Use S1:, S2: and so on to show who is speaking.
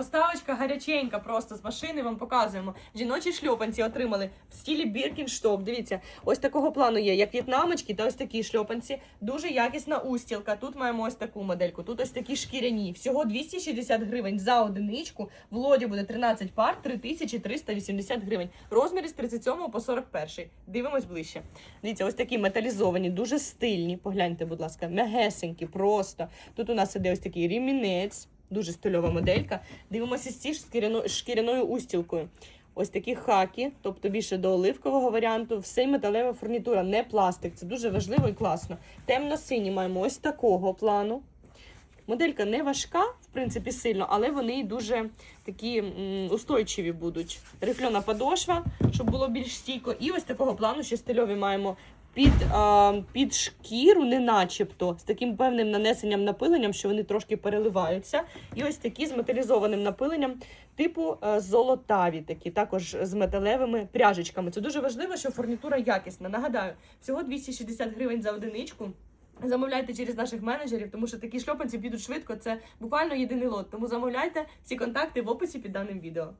S1: Поставочка гаряченька, просто з машини вам показуємо. Жіночі шльопанці отримали в стілі Біркінштоп. Дивіться, ось такого плану є, як в'єтнамочки та ось такі шльопанці. Дуже якісна устілка. Тут маємо ось таку модельку, тут ось такі шкіряні. Всього 260 гривень за одиничку. В лоді буде 13 пар, 3380 гривень. Розміри з 37 по 41. Дивимось ближче. Дивіться, ось такі металізовані, дуже стильні. Погляньте, будь ласка, м'ягесенькі, просто. Тут у нас іде ось такий ремінець, дуже стильова моделька. Дивимося з цією шкіряно- шкіряною устілкою. Ось такі хаки, тобто більше до оливкового варіанту, все металева фурнітура, не пластик. Це дуже важливо і класно. Темно-сині маємо ось такого плану. Моделька не важка, в принципі, сильно, але вони дуже такі устойчиві будуть. Рифльона подошва, щоб було більш стійко. І ось такого плану ще стильові маємо під, а, під шкіру, не начебто, з таким певним нанесенням напиленням, що вони трошки переливаються. І ось такі з металізованим напиленням, типу е, золотаві, такі, також з металевими пряжечками. Це дуже важливо, що фурнітура якісна. Нагадаю, всього 260 гривень за одиничку. Замовляйте через наших менеджерів, тому що такі шльопанці підуть швидко. Це буквально єдиний лот. Тому замовляйте всі контакти в описі під даним відео.